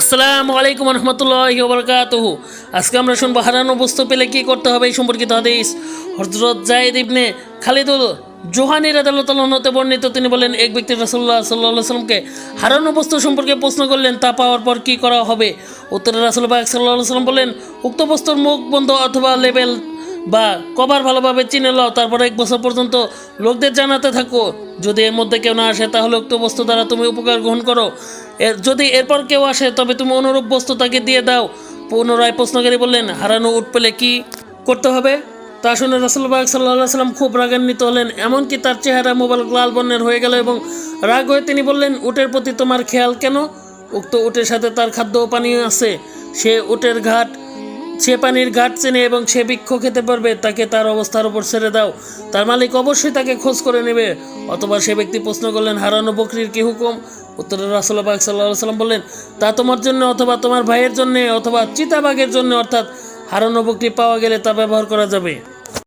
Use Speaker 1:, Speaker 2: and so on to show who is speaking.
Speaker 1: আসসালামু আলাইকুম রহমতুল্লাহি ওবরকাতুহু। আজকে আমরা শুনব হারানো বস্তু পেলে কি করতে হবে এই সম্পর্কিত হাদিস। হজরত জায়েদ ইবনে খালিদুল জোহানির আদালতে বর্ণিত, তিনি বলেন, এক ব্যক্তি রাসুল্লাহ সাল্লাহ সাল্লামকে হারানো বস্তু সম্পর্কে প্রশ্ন করলেন, তা পাওয়ার পর কি করা হবে? উত্তরে রাসুল বাগ সাল্লাহ সাল্লাম বলেন, উক্ত বস্তুর মুখ বন্ধ অথবা লেবেল বা কভার ভালোভাবে চিনে লও, তারপর এক বছর পর্যন্ত লোকদের জানাতে থাকো। যদি এর মধ্যে কেউ না আসে, তাহলে উক্ত বস্তু দ্বারা তুমি উপকার গ্রহণ করো। এর, যদি এরপর কেউ আসে, তবে তুমি অনুরূপ বস্তু তাকে দিয়ে দাও। পুনরায় প্রশ্নকারী বললেন, হারানো উঠ পেলে কি করতে হবে? তা শুনে রাসুলবাগ সাল্লাহ সাল্লাম খুব রাগান্বিত হলেন, এমনকি তার চেহারা মোবাইল লাল বর্ণের হয়ে গেল এবং রাগ হয়ে তিনি বললেন, উটের প্রতি তোমার খেয়াল কেন? উক্ত উটের সাথে তার খাদ্য ও পানীয় আছে। সে উটের ঘাট সে পানির ঘাট চেনে এবং সে বৃক্ষ খেতে পারবে, তাকে তার অবস্থার উপর ছেড়ে দাও। তার মালিক অবশ্যই তাকে খোঁজ করে নেবে। অথবা সে ব্যক্তি প্রশ্ন করলেন, হারানো বকরির কি হুকুম? উত্তরে রাসুল্লাহ সাল্লাহ সাল্লাম বললেন, তা তোমার জন্য অথবা তোমার ভাইয়ের জন্য অথবা চিতাবাগের জন্য, অর্থাৎ হারানো বকরি পাওয়া গেলে তা ব্যবহার করা যাবে।